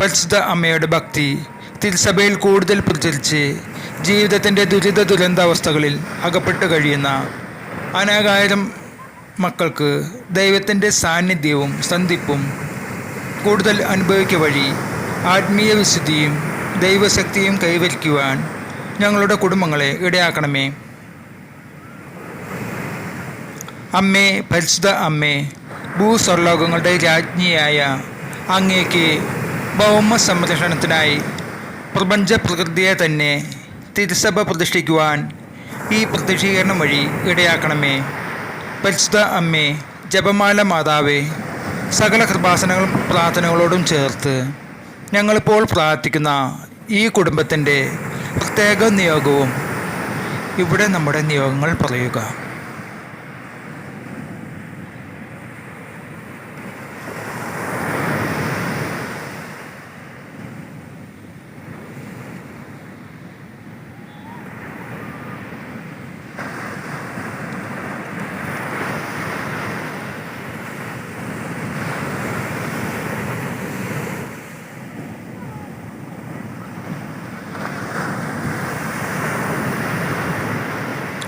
പരിശുദ്ധ അമ്മയുടെ ഭക്തി തിരുസഭയിൽ കൂടുതൽ പ്രചരിച്ച് ജീവിതത്തിന്റെ ദുരിത ദുരന്താവസ്ഥകളിൽ അകപ്പെട്ട് കഴിയുന്ന അനേകായിരം മക്കൾക്ക് ദൈവത്തിന്റെ സാന്നിധ്യവും സന്ധിപ്പും കൂടുതൽ അനുഭവിക്കുക വഴി ആത്മീയ വിശുദ്ധിയും ദൈവശക്തിയും കൈവരിക്കുവാൻ ഞങ്ങളുടെ കുടുംബങ്ങളെ ഇടയാക്കണമേ. അമ്മേ പരിശുദ്ധ അമ്മേ ഭൂസ്വർലോകങ്ങളുടെ രാജ്ഞിയായ അങ്ങേക്ക് ഭൗമ സംരക്ഷണത്തിനായി പ്രപഞ്ച പ്രകൃതിയെ തന്നെ തിരുസഭ പ്രതിഷ്ഠിക്കുവാൻ ഈ പ്രതിഷ്ഠീകരണം വഴി ഇടയാക്കണമേ. പരിശുദ്ധ അമ്മേ ജപമാല മാതാവേ സകല കൃപാസനങ്ങളും പ്രാർത്ഥനകളോടും ചേർത്ത് ഞങ്ങളിപ്പോൾ പ്രാർത്ഥിക്കുന്ന ഈ കുടുംബത്തിന്റെ പ്രത്യേക നിയോഗവും ഇവിടെ നമ്മുടെ നിയോഗങ്ങൾ പറയുക.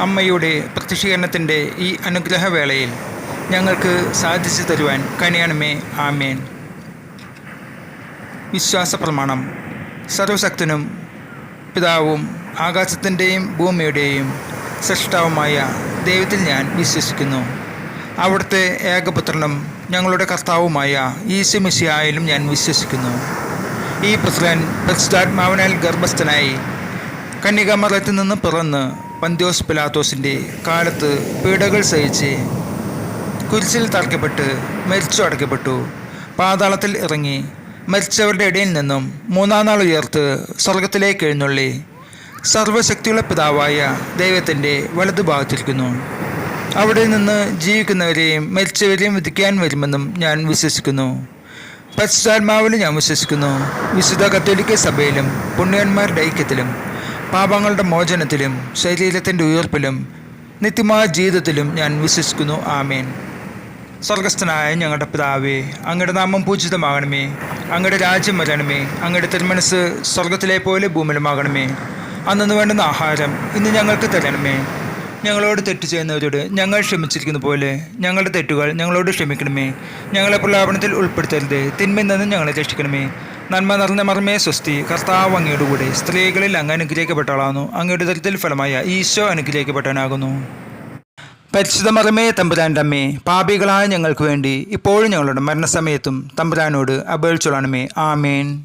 അമ്മയുടെ പ്രത്യക്ഷീകരണത്തിന്റെ ഈ അനുഗ്രഹവേളയിൽ ഞങ്ങൾക്ക് സാധിച്ചു തരുവാൻ കനിയണമേ. ആമേൻ. വിശ്വാസ പ്രമാണം സർവശക്തനും പിതാവും ആകാശത്തിന്റെയും ഭൂമിയുടെയും സൃഷ്ടാവുമായ ദൈവത്തിൽ ഞാൻ വിശ്വസിക്കുന്നു. അവിടുത്തെ ഏകപുത്രനും ഞങ്ങളുടെ കർത്താവുമായ ഈശുമിശിയായാലും ഞാൻ വിശ്വസിക്കുന്നു. ഈ പുത്രൻ പരിശുദ്ധാത്മാവിനാൽ ഗർഭസ്ഥനായി കന്യകാമറത്തിൽ നിന്ന് പിറന്ന് പന്ത്യോസ് പിലാത്തോസിന്റെ കാലത്ത് പീഡകൾ സഹിച്ച് കുരിശിൽ തറയ്ക്കപ്പെട്ട് മരിച്ചു അടയ്ക്കപ്പെട്ടു. പാതാളത്തിൽ ഇറങ്ങി മരിച്ചവരുടെ ഇടയിൽ നിന്നും മൂന്നാം നാൾ ഉയർത്ത് സ്വർഗത്തിലേക്ക് എഴുന്നള്ളി. സർവശക്തിയുള്ള പിതാവായ ദൈവത്തിന്റെ വലതുഭാഗത്തിരിക്കുന്നു അവിടെ നിന്ന് ജീവിക്കുന്നവരെയും മരിച്ചവരെയും വിധിക്കാൻ വരുമെന്നും ഞാൻ വിശ്വസിക്കുന്നു. പരിശുദ്ധാത്മാവിൽ ഞാൻ വിശ്വസിക്കുന്നു. വിശുദ്ധ കത്തോലിക്ക സഭയിലും പുണ്യന്മാരുടെ ഐക്യത്തിലും പാപങ്ങളുടെ മോചനത്തിലും ശരീരത്തിന്റെ ഉയർപ്പിലും നിത്യമായ ജീവിതത്തിലും ഞാൻ വിശ്വസിക്കുന്നു. ആമേൻ. സ്വർഗസ്ഥനായ ഞങ്ങളുടെ പിതാവേ അങ്ങയുടെ നാമം പൂജിതമാകണമേ. അങ്ങയുടെ രാജ്യം വരണമേ. അങ്ങയുടെ തിരുമനസ് സ്വർഗത്തിലെ പോലെ ഭൂമിലുമാകണമേ അന്നു വേണ്ടുന്ന ആഹാരം ഇന്ന് ഞങ്ങൾക്ക് തരണമേ. ഞങ്ങളോട് തെറ്റ് ചെയ്യുന്നവരോട് ഞങ്ങൾ ക്ഷമിച്ചിരിക്കുന്ന പോലെ ഞങ്ങളുടെ തെറ്റുകൾ ഞങ്ങളോട് ക്ഷമിക്കണമേ. ഞങ്ങളെ പ്രലാപനത്തിൽ ഉൾപ്പെടുത്തരുത്. തിന്മയിൽ നിന്ന് ഞങ്ങളെ രക്ഷിക്കണമേ. നന്മ നിറഞ്ഞ മർമ്മേ സ്വസ്തി. കർത്താവ് അങ്ങയുടെ കൂടെ സ്ത്രീകളിൽ അങ്ങ് അനുഗ്രഹിക്കപ്പെട്ടവളാകുന്നു. അങ്ങയുടെ ദരിദ്രത്തിൽ ഫലമായ ഈശോ അനുഗ്രഹിക്കപ്പെട്ടവനാകുന്നു. പരിശുദ്ധ മറമേ തമ്പുരാന്റെ അമ്മേ പാപികളായ ഞങ്ങൾക്ക് വേണ്ടി ഇപ്പോഴും ഞങ്ങളുടെ മരണസമയത്തും തമ്പുരാനോട് അപേക്ഷിച്ചോളണമേ. ആമേൻ.